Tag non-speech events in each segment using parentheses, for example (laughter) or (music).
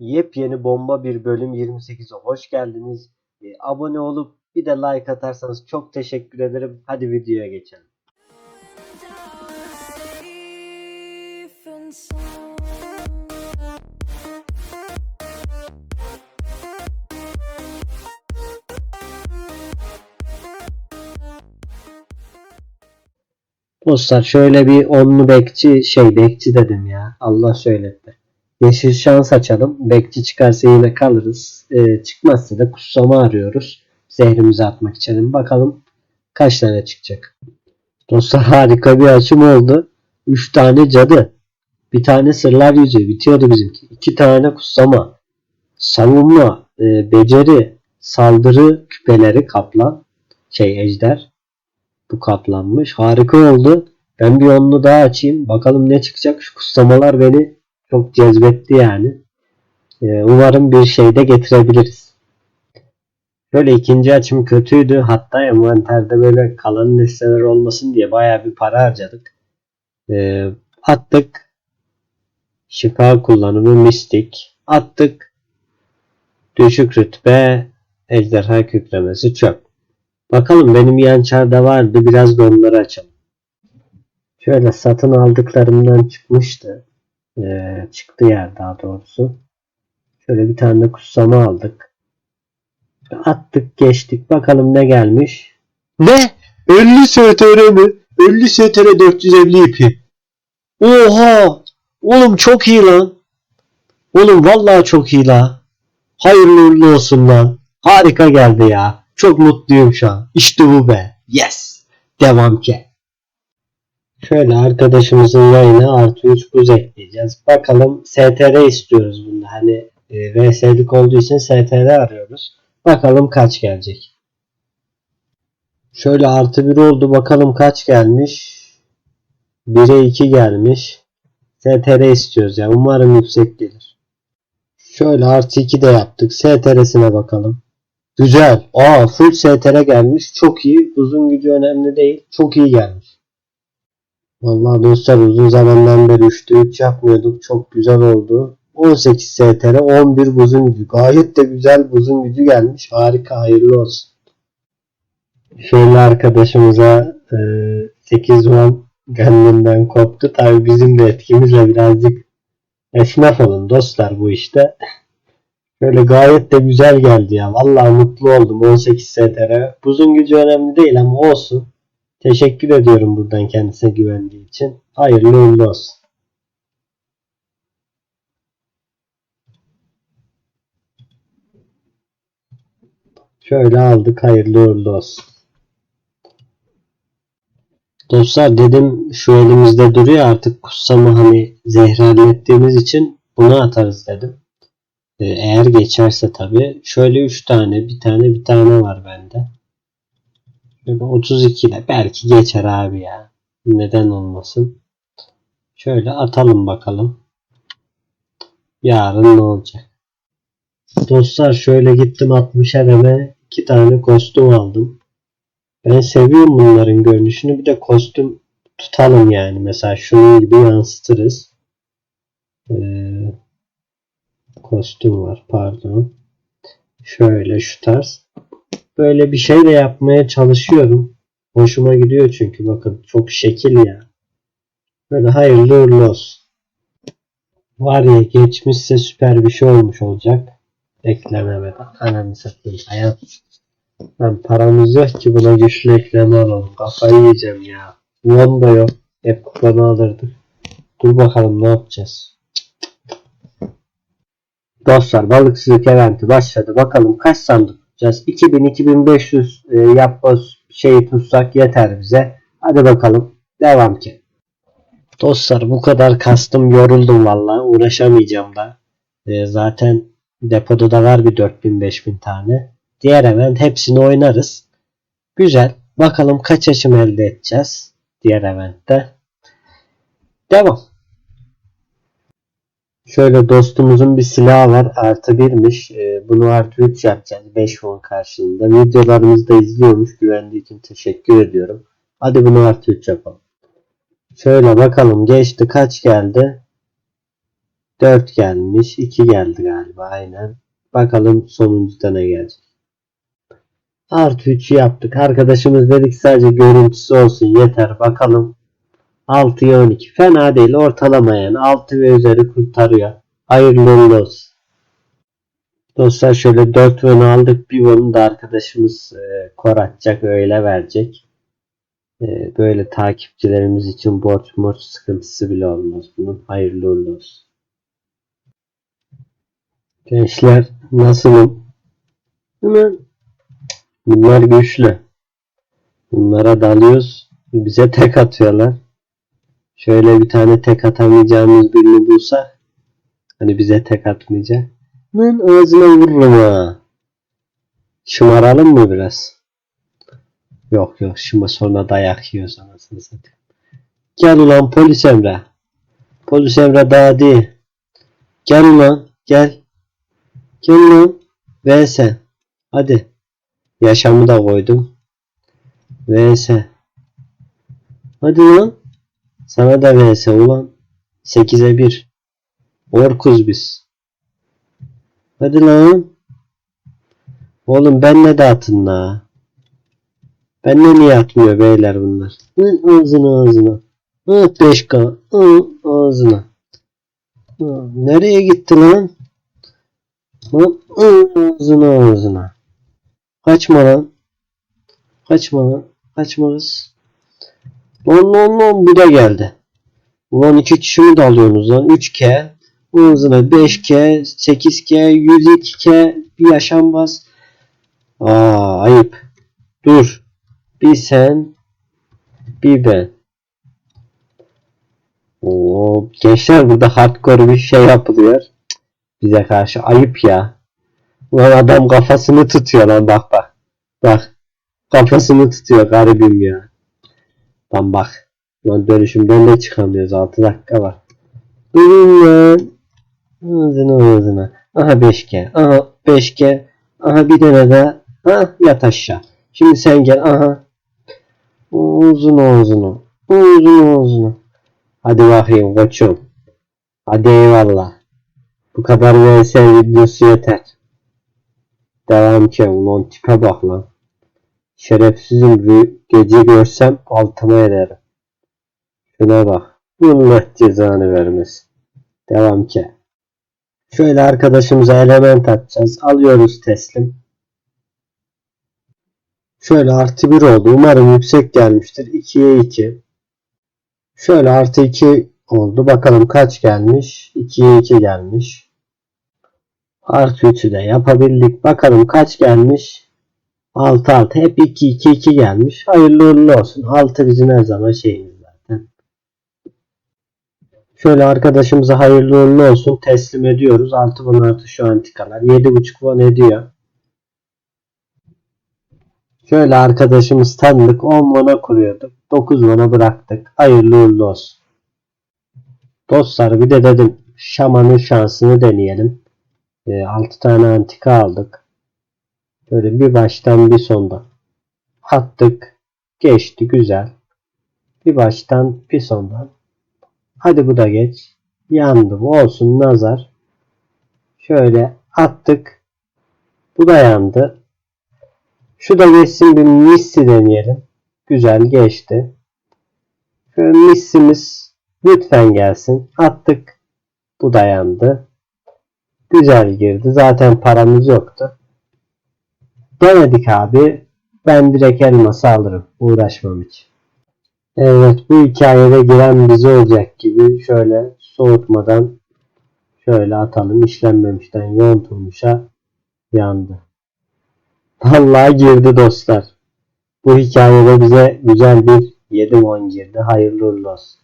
Yepyeni bomba bir bölüm 28'e hoş geldiniz. Ee, abone olup bir de like atarsanız çok teşekkür ederim. Hadi videoya geçelim. Dostlar şöyle bir onlu bekçi şey bekçi dedim ya. Allah söyletti. Yeşil şans açalım. Bekçi çıkarsa yine kalırız. Ee, çıkmazsa da kutsama arıyoruz. Zehrimizi atmak için. Bakalım kaç tane çıkacak. Dostlar harika bir açım oldu. 3 tane cadı. Bir tane sırlar yüzüğü. Bitiyordu bizimki. 2 tane kutsama. Savunma. e, beceri. Saldırı küpeleri kaplan. Şey ejder. Bu kaplanmış. Harika oldu. Ben bir onlu daha açayım. Bakalım ne çıkacak. Şu kutlamalar beni çok cezbetti yani. Ee, umarım bir şey de getirebiliriz. Şöyle ikinci açım kötüydü. Hatta envanterde böyle kalan listeler olmasın diye bayağı bir para harcadık. Ee, attık. Şifa kullanımı mistik. Attık. Düşük rütbe. Ejderha kükremesi çöp. Bakalım benim yançarda vardı. Biraz da onları açalım. Şöyle satın aldıklarımdan çıkmıştı. Ee, çıktı yer daha doğrusu. Şöyle bir tane de kutsama aldık. Attık geçtik. Bakalım ne gelmiş. Ne? 50 STR mi? 50 STR 450 ipi. Oha! Oğlum çok iyi lan. Oğlum vallahi çok iyi la. Hayırlı uğurlu olsun lan. Harika geldi ya. Çok mutluyum şu an. İşte bu be. Yes. Devam ki. Şöyle arkadaşımızın yayına artı 3 buz ekleyeceğiz. Bakalım STR istiyoruz bunda. Hani e, VS'lik olduğu için STR arıyoruz. Bakalım kaç gelecek. Şöyle artı 1 oldu. Bakalım kaç gelmiş. 1'e 2 gelmiş. STR istiyoruz ya. Umarım yüksek gelir. Şöyle artı 2 de yaptık. STR'sine bakalım. Güzel. Aa full STR gelmiş. Çok iyi. Uzun gücü önemli değil. Çok iyi gelmiş. Vallahi dostlar uzun zamandan beri 3'te 3 yapmıyorduk. Çok güzel oldu. 18 STR 11 buzun gücü. Gayet de güzel buzun gücü gelmiş. Harika hayırlı olsun. Şöyle arkadaşımıza e, 8 won gönlünden koptu. Tabi bizim de etkimizle birazcık esnaf olun dostlar bu işte. Böyle gayet de güzel geldi ya. Vallahi mutlu oldum. 18 STR. Buzun gücü önemli değil ama olsun. Teşekkür ediyorum buradan kendisine güvendiği için. Hayırlı uğurlu olsun. Şöyle aldık. Hayırlı uğurlu olsun. Dostlar dedim şu elimizde duruyor artık kutsamı hani zehirlettiğimiz için bunu atarız dedim. Ee, Eğer geçerse tabi. Şöyle 3 tane bir tane bir tane var bende. Şöyle 32 ile belki geçer abi ya. Neden olmasın. Şöyle atalım bakalım. Yarın ne olacak. Dostlar şöyle gittim 60'a deme 2 tane kostüm aldım. Ben seviyorum bunların görünüşünü. Bir de kostüm tutalım yani. Mesela şunun gibi yansıtırız. Ee, kostüm var pardon. Şöyle şu tarz. Böyle bir şey de yapmaya çalışıyorum. Hoşuma gidiyor çünkü bakın çok şekil ya. Böyle hayırlı uğurlu olsun. Var ya geçmişse süper bir şey olmuş olacak. Eklememeden. Ananı satayım hayat. Lan paramız yok ki buna güçlü ekleme alalım. Kafayı yiyeceğim ya. Won da yok. Hep kuponu alırdık. Dur bakalım ne yapacağız. Dostlar balıkçılık eventi başladı. Bakalım kaç sandık tutacağız. 2000-2500 e, yapma şeyi tutsak yeter bize. Hadi bakalım. Devam ki. Dostlar bu kadar kastım yoruldum vallahi uğraşamayacağım da. E, zaten depoda da var bir 4000-5000 tane. Diğer event hepsini oynarız. Güzel. Bakalım kaç açım elde edeceğiz. Diğer eventte. Devam. Şöyle dostumuzun bir silahı var. Artı birmiş. Ee, bunu artı 3 yapacağız. 5 won karşılığında. Videolarımızı da izliyormuş. Güvendiği için teşekkür ediyorum. Hadi bunu artı 3 yapalım. Şöyle bakalım. Geçti. Kaç geldi? 4 gelmiş. 2 geldi galiba aynen. Bakalım sonuncuda ne gelecek. Artı 3'ü yaptık. Arkadaşımız dedik sadece görüntüsü olsun yeter. Bakalım 6'ya 12. Fena değil. Ortalama yani. 6 ve üzeri kurtarıyor. Hayırlı uğurlu olsun. Dostlar şöyle 4 won aldık. Bir won'u da arkadaşımız e, kor. Öyle verecek. E, böyle takipçilerimiz için borç morç sıkıntısı bile olmaz bunun. Hayırlı uğurlu olsun. Gençler nasılım? Hemen. Bunlar güçlü. Bunlara dalıyoruz. Bize tek atıyorlar. Şöyle bir tane tek atamayacağımız birini bulsak. Hani bize tek atmayacak. Lan ağzına vururum ha. Şımaralım mı biraz? Yok yok şıma sonra dayak yiyoruz anasını satayım. Gel ulan polis Emre. Polis Emre daha değil. Gel ulan gel. Gel ulan. VS. Hadi. Yaşamı da koydum. VS. Hadi lan. Sana da VS ulan. 8'e 1. Orkuz biz. Hadi lan. Oğlum benle de atın la. Benle niye atmıyor beyler bunlar? Hı, ağzına ağzına. Hı, 5K. Hı, ağzına. Hı, nereye gitti lan? Hı, hı, ağzına ağzına. Kaçma lan. Kaçma lan. Kaçma kız. Lan lan lan bu da geldi. Ulan iki kişi mi dalıyorsunuz lan? 3K. Hızına 5K, 8K, 102K bir yaşanmaz. Aa ayıp. Dur. Bir sen, bir ben. Oo, gençler burada hardcore bir şey yapılıyor. Bize karşı ayıp ya. Ulan adam kafasını tutuyor lan bak bak. Bak. Kafasını tutuyor garibim ya. Lan bak. Lan dönüşümden de çıkamıyoruz. 6 dakika var. Durun lan. Ağzına ağzına. Aha 5G. Aha 5G. Aha bir tane daha. Ha yat aşağı. Şimdi sen gel. Aha. Uzun uzun. Uzun uzun. Hadi bakayım koçum. Hadi eyvallah. Bu kadar VS videosu yeter. Devam ki. Ulan tipe bak lan. Şerefsizim bu gece görsem altıma ederim. Şuna bak. Allah cezanı vermesin. Devam ki. Şöyle arkadaşımıza element atacağız. Alıyoruz teslim. Şöyle artı 1 oldu. Umarım yüksek gelmiştir. 2'ye 2. Şöyle artı 2 oldu. Bakalım kaç gelmiş. 2'ye 2 gelmiş. Artı 3'ü de yapabildik. Bakalım kaç gelmiş. 6 6. Hep 2 2 2 gelmiş. Hayırlı uğurlu olsun. 6 bizim her zaman şeyimiz zaten. Şöyle arkadaşımıza hayırlı uğurlu olsun. Teslim ediyoruz. 6 won artı şu antikalar. 7.5 won ediyor. Şöyle arkadaşımız tanıdık. 10 won'a kuruyorduk. 9 won'a bıraktık. Hayırlı uğurlu olsun. Dostlar bir de dedim şamanın şansını deneyelim. 6 tane antika aldık. Böyle bir baştan bir sondan. Attık. Geçti güzel. Bir baştan bir sondan. Hadi bu da geç. Yandı bu olsun nazar. Şöyle attık. Bu da yandı. Şu da geçsin bir missi deneyelim. Güzel geçti. Şöyle missimiz lütfen gelsin. Attık. Bu da yandı. Güzel girdi. Zaten paramız yoktu. Denedik abi. Ben direkt elması alırım. Uğraşmam hiç. Evet bu hikayede giren bize olacak gibi şöyle soğutmadan şöyle atalım. işlenmemişten yontulmuşa yandı. Vallahi girdi dostlar. Bu hikayede bize güzel bir 7 won girdi. Hayırlı olsun.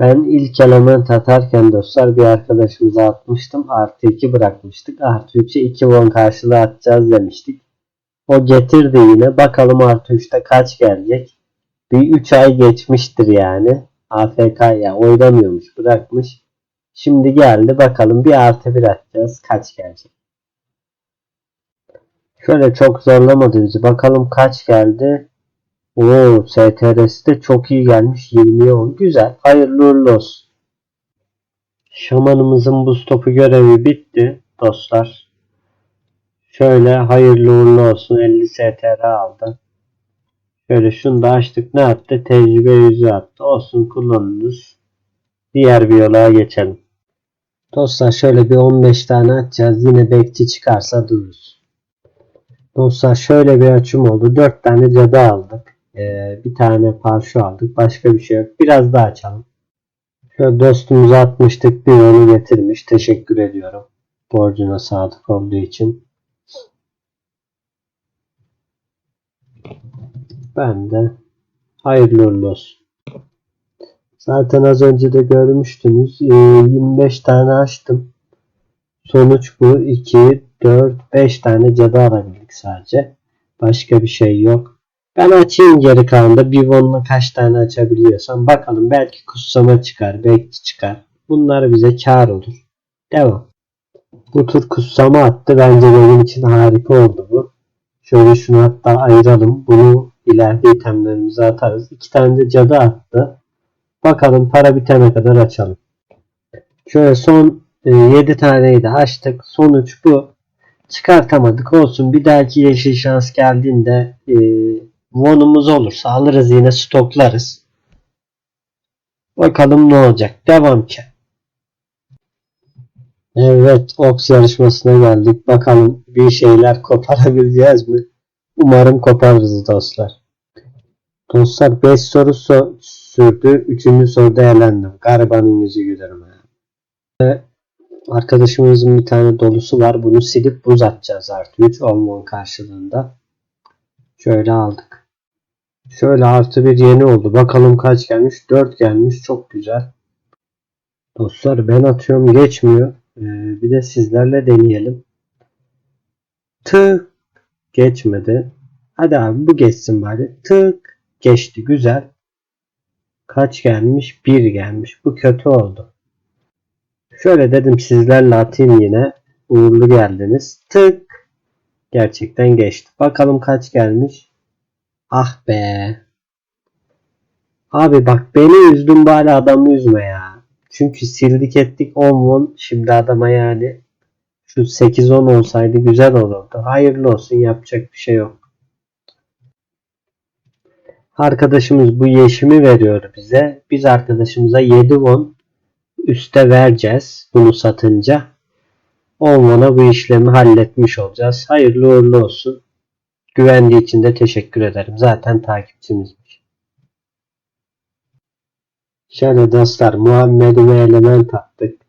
Ben ilk element atarken dostlar bir arkadaşımıza atmıştım. Artı 2 bırakmıştık. Artı 3'e 2 won karşılığı atacağız demiştik. O getirdi yine. Bakalım artı 3'te kaç gelecek. Bir 3 ay geçmiştir yani. AFK ya oynamıyormuş bırakmış. Şimdi geldi bakalım bir artı 1 atacağız. Kaç gelecek. Şöyle çok zorlamadı bizi. Bakalım kaç geldi. Oo, STR'si de çok iyi gelmiş. 20'ye 10. Güzel. Hayırlı uğurlu olsun. Şamanımızın buz topu görevi bitti dostlar. Şöyle hayırlı uğurlu olsun 50 STR aldı. Şöyle şunu da açtık ne attı? Tecrübe yüzü attı. Olsun kullanırız. Diğer bir yola geçelim. Dostlar şöyle bir 15 tane atacağız. Yine bekçi çıkarsa dururuz. Dostlar şöyle bir açım oldu. 4 tane cadı aldık. Ee, bir tane parşu aldık. Başka bir şey yok. Biraz daha açalım. Şöyle dostumuza atmıştık. Bir onu getirmiş. Teşekkür ediyorum. Borcuna sadık olduğu için. Ben de hayırlı olsun. Zaten az önce de görmüştünüz. Ee, 25 tane açtım. Sonuç bu. 2, 4, 5 tane cadı alabildik sadece. Başka bir şey yok. Ben açayım geri kalanında. Bir vonla kaç tane açabiliyorsam. Bakalım belki kutsama çıkar. Belki çıkar. Bunlar bize kar olur. Devam. Bu tur kutsama attı. Bence benim için harika oldu bu. Şöyle şunu hatta ayıralım. Bunu ileride itemlerimize atarız. İki tane de cadı attı. Bakalım para bitene kadar açalım. Şöyle son 7 taneyi de açtık. Sonuç bu. Çıkartamadık olsun. Bir dahaki yeşil şans geldiğinde e, vonumuz olursa alırız yine stoklarız. Bakalım ne olacak. Devam ki. Evet, Ox yarışmasına geldik. Bakalım bir şeyler koparabileceğiz mi? Umarım koparırız dostlar. Dostlar 5 soru so- sürdü. 3. soruda elendim. Garibanın yüzü gülerim. Ve Arkadaşımızın bir tane dolusu var. Bunu silip buz atacağız artı 3 olmanın karşılığında. Şöyle aldık. Şöyle artı bir yeni oldu. Bakalım kaç gelmiş? 4 gelmiş. Çok güzel. Dostlar ben atıyorum geçmiyor. Ee, bir de sizlerle deneyelim. Tık geçmedi. Hadi abi bu geçsin bari. Tık geçti güzel. Kaç gelmiş? 1 gelmiş. Bu kötü oldu. Şöyle dedim sizlerle atayım yine. Uğurlu geldiniz. Tık. Gerçekten geçti. Bakalım kaç gelmiş. Ah be. Abi bak beni üzdün bari adamı üzme ya. Çünkü sildik ettik 10 won. Şimdi adama yani şu 8-10 olsaydı güzel olurdu. Hayırlı olsun yapacak bir şey yok. Arkadaşımız bu yeşimi veriyor bize. Biz arkadaşımıza 7 won üste vereceğiz bunu satınca. 10 won'a bu işlemi halletmiş olacağız. Hayırlı uğurlu olsun. Güvendiği için de teşekkür ederim. Zaten takipçimizmiş. Şöyle dostlar Muhammed'ime element attık.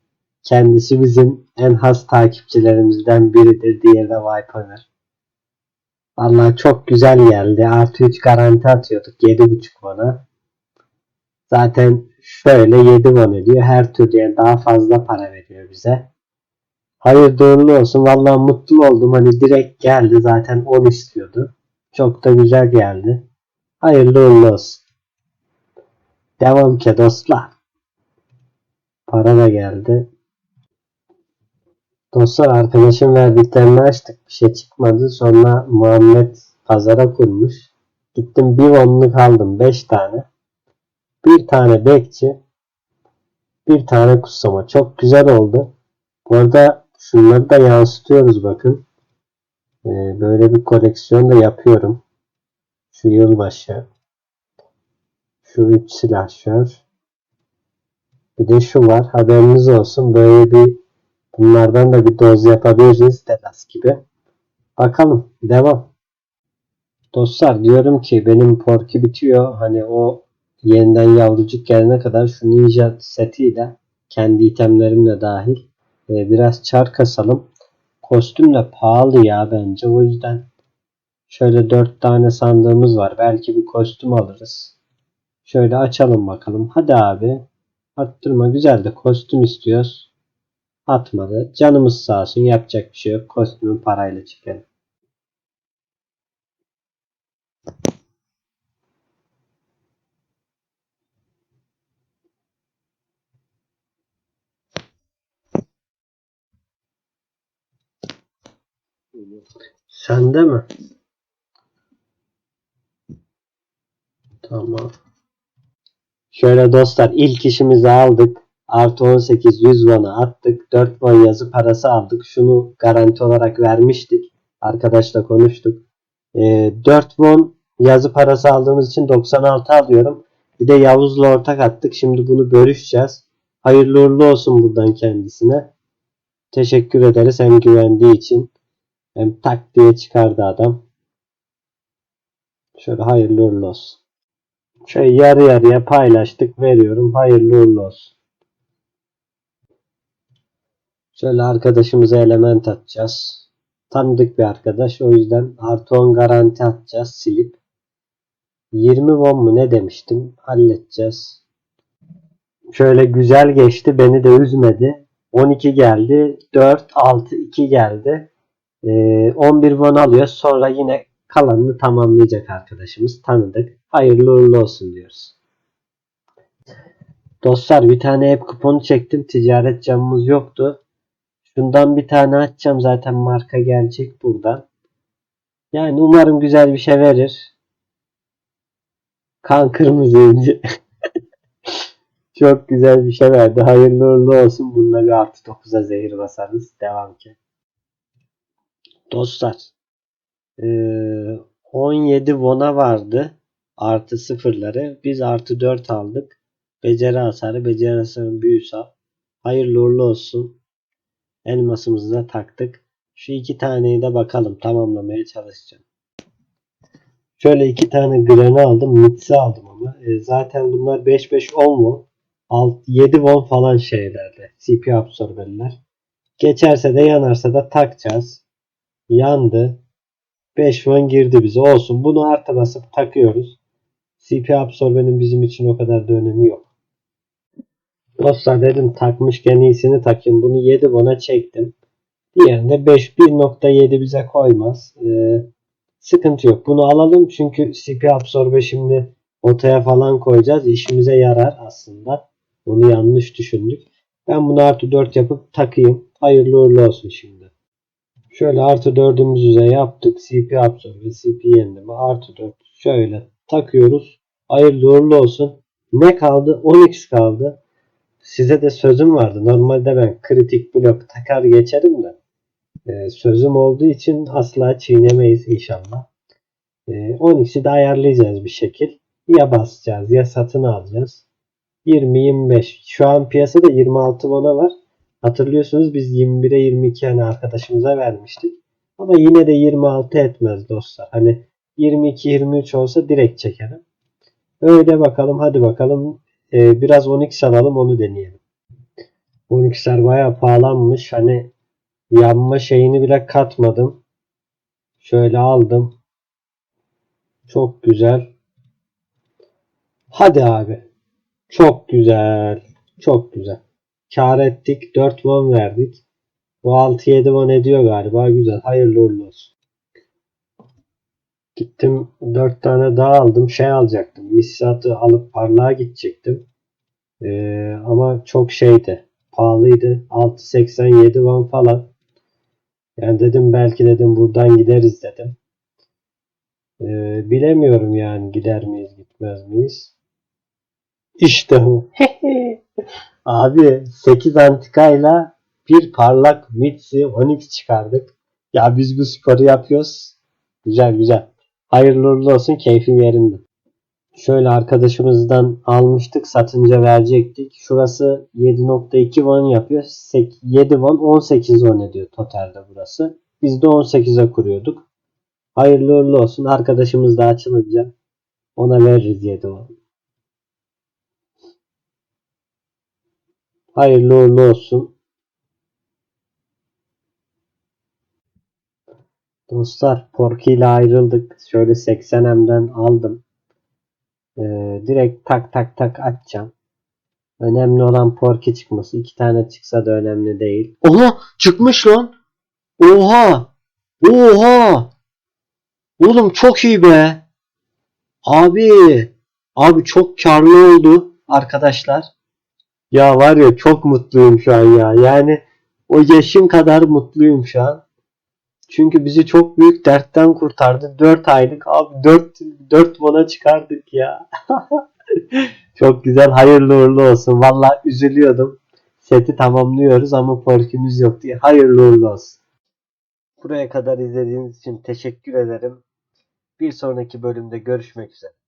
Kendisi bizim en has takipçilerimizden biridir. Diğeri de Viper. Vallahi çok güzel geldi. Artı 3 garanti atıyorduk. 7.5 bana. Zaten şöyle 7 won ediyor. Her türlü yani daha fazla para veriyor bize. Hayırlı uğurlu olsun. Vallahi mutlu oldum. Hani direkt geldi. Zaten 10 istiyordu. Çok da güzel geldi. Hayırlı uğurlu olsun. Devam ki dostlar. Para da geldi. Dostlar arkadaşım verdiklerini açtık. Bir şey çıkmadı. Sonra Muhammed pazara kurmuş. Gittim bir onluk aldım. 5 tane. Bir tane bekçi. Bir tane kutsama. Çok güzel oldu. Bu arada şunları da yansıtıyoruz bakın. Ee, böyle bir koleksiyon da yapıyorum. Şu yılbaşı. Şu üç silahşör. Bir de şu var. Haberiniz olsun. Böyle bir bunlardan da bir doz yapabiliriz. Delas gibi. Bakalım. Devam. Dostlar diyorum ki benim porki bitiyor. Hani o yeniden yavrucuk gelene kadar şu ninja setiyle kendi itemlerimle dahil e, biraz çar kasalım. Kostüm de pahalı ya bence. O yüzden şöyle 4 tane sandığımız var. Belki bir kostüm alırız. Şöyle açalım bakalım. Hadi abi. Arttırma güzel de kostüm istiyoruz. Atmadı. Canımız sağ olsun. Yapacak bir şey yok. Kostümü parayla çekelim. Sende mi? Tamam. Şöyle dostlar ilk işimizi aldık. Artı 18 100 won'a attık. 4 won yazı parası aldık. Şunu garanti olarak vermiştik. Arkadaşla konuştuk. Ee, 4 won yazı parası aldığımız için 96 alıyorum. Bir de Yavuz'la ortak attık. Şimdi bunu bölüşeceğiz. Hayırlı uğurlu olsun buradan kendisine. Teşekkür ederiz hem güvendiği için. Hem tak diye çıkardı adam. Şöyle hayırlı uğurlu olsun. Şöyle yarı yarıya paylaştık. Veriyorum. Hayırlı uğurlu olsun. Şöyle arkadaşımıza element atacağız. Tanıdık bir arkadaş. O yüzden artı 10 garanti atacağız. Silip. 20 won mu ne demiştim. Halledeceğiz. Şöyle güzel geçti. Beni de üzmedi. 12 geldi. 4, 6, 2 geldi. Ee, 11 won alıyor. Sonra yine kalanını tamamlayacak arkadaşımız. Tanıdık. Hayırlı uğurlu olsun diyoruz. Dostlar bir tane hep kuponu çektim. Ticaret camımız yoktu. Şundan bir tane açacağım. Zaten marka gelecek buradan. Yani umarım güzel bir şey verir. Kan kırmızı ince. (laughs) Çok güzel bir şey verdi. Hayırlı uğurlu olsun. Bununla bir artı 9'a zehir basarız. Devam ki. Dostlar. eee, 17 won'a vardı. Artı sıfırları. Biz artı 4 aldık. Beceri hasarı. Beceri hasarının büyüsü. Hayırlı uğurlu olsun. Elmasımızı da taktık. Şu iki taneyi de bakalım. Tamamlamaya çalışacağım. Şöyle iki tane granı aldım. Mitsi aldım ama. E, zaten bunlar 5-5 10 mu? 6, 7 won falan şeylerde. CPU absorberler. Geçerse de yanarsa da takacağız. Yandı. 5 won girdi bize. Olsun. Bunu artı basıp takıyoruz. CPU absorbenin bizim için o kadar da önemi yok. Dostlar dedim takmışken iyisini takayım. Bunu 7 won'a çektim. Diğerinde 5 1.7 bize koymaz. Ee, sıkıntı yok. Bunu alalım çünkü CPU absorbe şimdi otaya falan koyacağız. İşimize yarar aslında. Bunu yanlış düşündük. Ben bunu artı 4 yapıp takayım. Hayırlı uğurlu olsun şimdi. Şöyle artı 4'ümüzü de yaptık. CPU absorbe, CPU yenileme artı 4. Şöyle takıyoruz. Hayırlı uğurlu olsun. Ne kaldı? 10x kaldı. Size de sözüm vardı. Normalde ben kritik blok takar geçerim de. Ee, sözüm olduğu için asla çiğnemeyiz inşallah. Ee, 12'si de ayarlayacağız bir şekil. Ya basacağız ya satın alacağız. 20-25. Şu an piyasada 26 bona var. Hatırlıyorsunuz biz 21'e 22 hani arkadaşımıza vermiştik. Ama yine de 26 etmez dostlar. Hani 22-23 olsa direkt çekerim. Öyle bakalım hadi bakalım. Ee, biraz 12 alalım onu deneyelim. 12'ler bayağı pahalanmış. Hani yanma şeyini bile katmadım. Şöyle aldım. Çok güzel. Hadi abi. Çok güzel. Çok güzel. Kar ettik. 4 won verdik. Bu 6-7 won ediyor galiba. Güzel. Hayırlı uğurlu olsun. Gittim 4 tane daha aldım. Şey alacaktım. Missat'ı alıp parlağa gidecektim. Ee, ama çok şeydi. Pahalıydı. 6.87 won falan. Yani dedim belki dedim buradan gideriz dedim. Ee, bilemiyorum yani gider miyiz gitmez miyiz. İşte bu. (laughs) Abi 8 antikayla bir parlak Mitsi 12 çıkardık. Ya biz bu sporu yapıyoruz. Güzel güzel. Hayırlı uğurlu olsun keyfim yerinde. Şöyle arkadaşımızdan almıştık satınca verecektik. Şurası 7.2 won yapıyor. 7 won 18 won ediyor totalde burası. Biz de 18'e kuruyorduk. Hayırlı uğurlu olsun. Arkadaşımız da açılınca ona veririz 7 won. Hayırlı uğurlu olsun. Dostlar Porky ile ayrıldık. Şöyle 80M'den aldım. Ee, direkt tak tak tak açacağım. Önemli olan Porky çıkması. İki tane çıksa da önemli değil. Oha! Çıkmış lan! Oha! Oha! Oğlum çok iyi be! Abi! Abi çok karlı oldu arkadaşlar. Ya var ya çok mutluyum şu an ya. Yani o yaşım kadar mutluyum şu an. Çünkü bizi çok büyük dertten kurtardı. 4 aylık abi 4 4 bona çıkardık ya. (laughs) çok güzel hayırlı uğurlu olsun. Valla üzülüyordum. seti tamamlıyoruz ama forkümüz yok diye. Hayırlı uğurlu olsun. Buraya kadar izlediğiniz için teşekkür ederim. Bir sonraki bölümde görüşmek üzere.